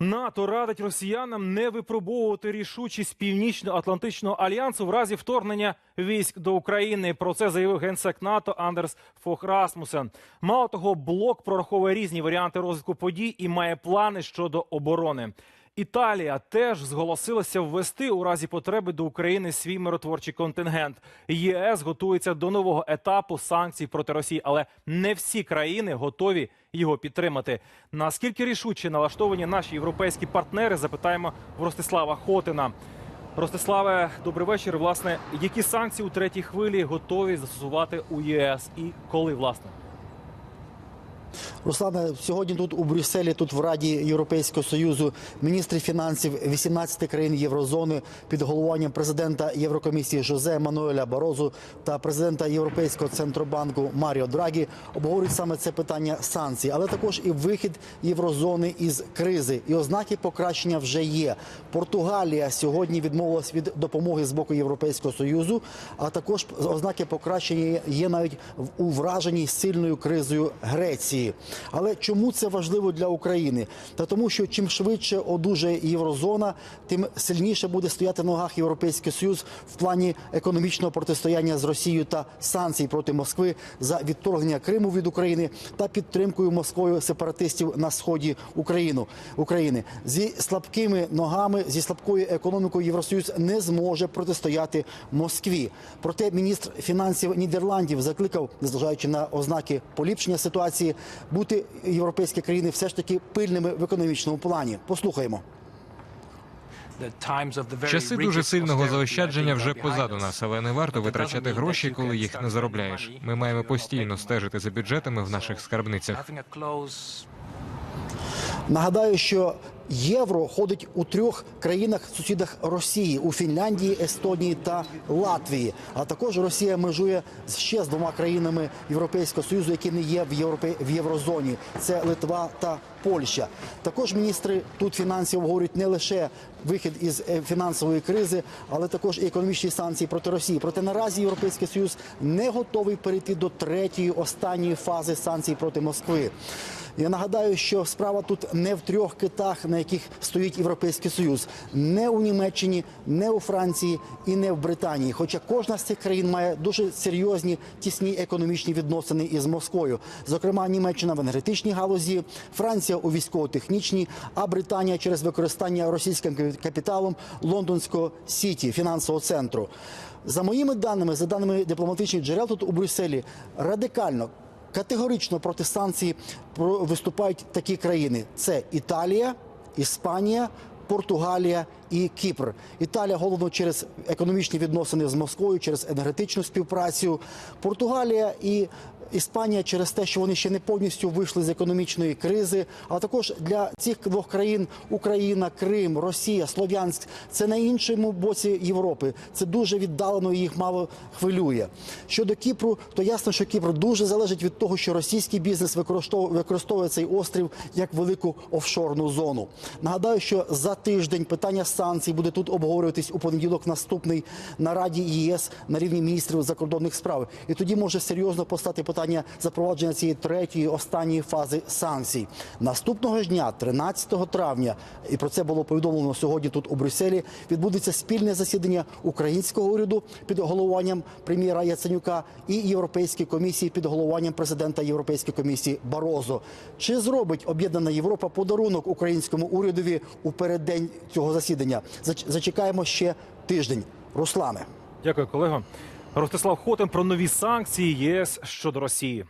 НАТО радить росіянам не випробовувати рішучість Північно-Атлантичного альянсу в разі вторгнення військ до України. Про це заявив генсек НАТО Андерс Фох Расмусен. Мало того, блок прораховує різні варіанти розвитку подій і має плани щодо оборони. Італія теж зголосилася ввести у разі потреби до України свій миротворчий контингент. ЄС готується до нового етапу санкцій проти Росії, але не всі країни готові його підтримати. Наскільки рішуче налаштовані наші європейські партнери? Запитаємо в Ростислава Хотина. Ростиславе, добрий вечір. Власне, які санкції у третій хвилі готові застосувати у ЄС і коли власне? Руслане, сьогодні тут у Брюсселі, тут в Раді Європейського союзу, міністри фінансів 18 країн Єврозони під головуванням президента Єврокомісії Жозе Мануеля Барозу та президента Європейського центробанку Маріо Драгі обговорюють саме це питання санкцій, але також і вихід єврозони із кризи. І ознаки покращення вже є. Португалія сьогодні відмовилась від допомоги з боку Європейського союзу, а також ознаки покращення є навіть у враженій сильною кризою Греції. Але чому це важливо для України? Та тому, що чим швидше одужає єврозона, тим сильніше буде стояти на ногах Європейський Союз в плані економічного протистояння з Росією та санкцій проти Москви за відторгнення Криму від України та підтримкою Москвою сепаратистів на сході України. України зі слабкими ногами, зі слабкою економікою Євросоюз не зможе протистояти Москві. Проте міністр фінансів Нідерландів закликав, незважаючи на ознаки поліпшення ситуації, бути європейські країни все ж таки пильними в економічному плані. Послухаємо. Часи дуже сильного заощадження вже позаду нас, але не варто витрачати гроші, коли їх не заробляєш. Ми маємо постійно стежити за бюджетами в наших скарбницях. Нагадаю, що євро ходить у трьох країнах-сусідах Росії у Фінляндії, Естонії та Латвії. А також Росія межує ще з двома країнами Європейського союзу, які не є в Європі в єврозоні. Це Литва та Польща. Також міністри тут фінансів говорять не лише вихід із е, фінансової кризи, але також і економічні санкції проти Росії. Проте наразі Європейський Союз не готовий перейти до третьої останньої фази санкцій проти Москви. Я нагадаю, що справа тут не в трьох китах, на яких стоїть Європейський Союз, не у Німеччині, не у Франції і не в Британії. Хоча кожна з цих країн має дуже серйозні тісні економічні відносини із Москвою. Зокрема, Німеччина в енергетичній галузі, Франція у військово-технічній, а Британія через використання російським капіталом лондонського сіті фінансового центру. За моїми даними, за даними дипломатичних джерел тут у Брюсселі, радикально Категорично проти санкцій виступають такі країни: це Італія, Іспанія, Португалія і Кіпр. Італія головно через економічні відносини з Москвою, через енергетичну співпрацю. Португалія і Іспанія через те, що вони ще не повністю вийшли з економічної кризи. А також для цих двох країн Україна, Крим, Росія, Слов'янськ це на іншому боці Європи. Це дуже віддалено і їх мало хвилює. Щодо Кіпру, то ясно, що Кіпр дуже залежить від того, що російський бізнес використовує, цей острів як велику офшорну зону. Нагадаю, що за тиждень питання санкцій буде тут обговорюватись у понеділок наступний на Раді ЄС на рівні міністрів закордонних справ. І тоді може серйозно постати питання запровадження цієї третьої останньої фази санкцій. Наступного ж дня, 13 травня, і про це було повідомлено сьогодні тут у Брюсселі. Відбудеться спільне засідання українського уряду під головуванням прем'єра Яценюка і Європейської комісії під головуванням президента Європейської комісії Барозо. Чи зробить об'єднана Європа подарунок українському урядові у переддень цього засідання? Зач- Зачекаємо ще тиждень. Руслане. Дякую, колего. Ростислав Хотин про нові санкції ЄС щодо Росії.